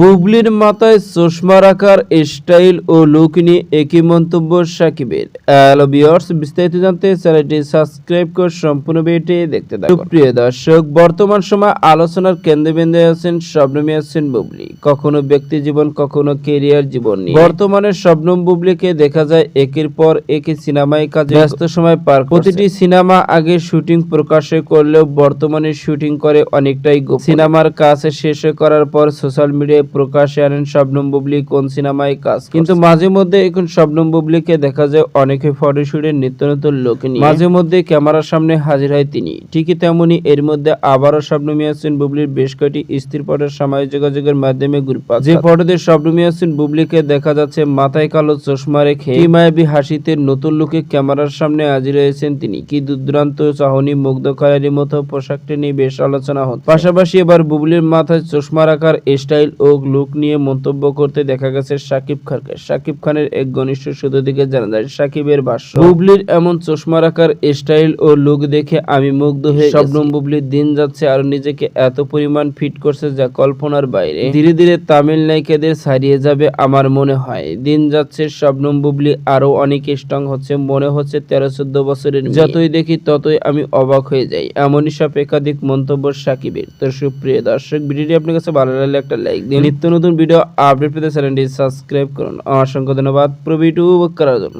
বুবলির মাথায় চশমা রাখার স্টাইল ও লুক নিয়ে একই মন্তব্য সাকিবের। বিয়ার্স বিস্তারিত জানতে চ্যানেলটি সাবস্ক্রাইব করে সম্পূর্ণ ভিডিওটি দেখতে থাকুন। প্রিয় দর্শক, বর্তমান সময় আলোচনার কেন্দ্রবিন্দু আছেন শবনমী আছেন বুবলি। কখনো ব্যক্তি জীবন, কখনো কেরিয়ার জীবন নিয়ে। বর্তমানে শবনম বুবলিকে দেখা যায় একের পর একে সিনেমায় কাজে ব্যস্ত সময় পার প্রতিটি সিনেমা আগে শুটিং প্রকাশে করলেও বর্তমানে শুটিং করে অনেকটাই সিনেমার কাজ শেষ করার পর সোশ্যাল মিডিয়ায় প্রকাশে আনেন শবনম বুবলি কোন সিনেমায় কাজ কিন্তু মাঝে মধ্যে এখন শবনম বুবলিকে দেখা যায় অনেকে ফটোশুটের নিত্য নতুন লোক নিয়ে। মাঝে মধ্যে ক্যামেরার সামনে হাজির হয় তিনি। ঠিকই তেমনি এর মধ্যে আবারও শবনম ইয়াসিন বুবলির বেশ কয়েকটি স্থির ফটোর সামাজিক যোগাযোগের মাধ্যমে গ্রুপ যে ফটোতে শবনম ইয়াসিন বুবলিকে দেখা যাচ্ছে মাথায় কালো চশমা রেখে মায়াবী হাসিতে নতুন লুকে ক্যামেরার সামনে হাজির হয়েছেন তিনি। কি দুর্দান্ত চাহনি মুগ্ধ করার মতো পোশাকটি নিয়ে বেশ আলোচনা হচ্ছে। পাশাপাশি এবার বুবলির মাথায় চশমা রাখার স্টাইল ও লুক নিয়ে মন্তব্য করতে দেখা গেছে সাকিব খানকে। সাকিব খানের এক ঘনিষ্ঠ সূত্র থেকে জানা যায়, সাকিবের ভাষ্য, বুবলির এমন চশমা রাখার স্টাইল ও লুক দেখে আমি মুগ্ধ হয়ে শবনম বুবলির দিন যাচ্ছে আর নিজেকে এত পরিমাণ ফিট করছে যা কল্পনার বাইরে। ধীরে ধীরে তামিল নায়িকাদের ছাড়িয়ে যাবে আমার মনে হয়। দিন যাচ্ছে শবনম বুবলি আরও অনেক স্ট্রং হচ্ছে, মনে হচ্ছে তেরো চোদ্দ বছরের যতই দেখি ততই আমি অবাক হয়ে যাই, এমনই সব একাধিক মন্তব্য সাকিবের। তো সুপ্রিয় দর্শক, ভিডিওটি আপনার কাছে ভালো লাগলে একটা লাইক দিন। নিত্য নতুন ভিডিও আপডেট পেতে চ্যানেলটি সাবস্ক্রাইব করুন। অসংখ্য ধন্যবাদ। প্রবিটু করার জন্য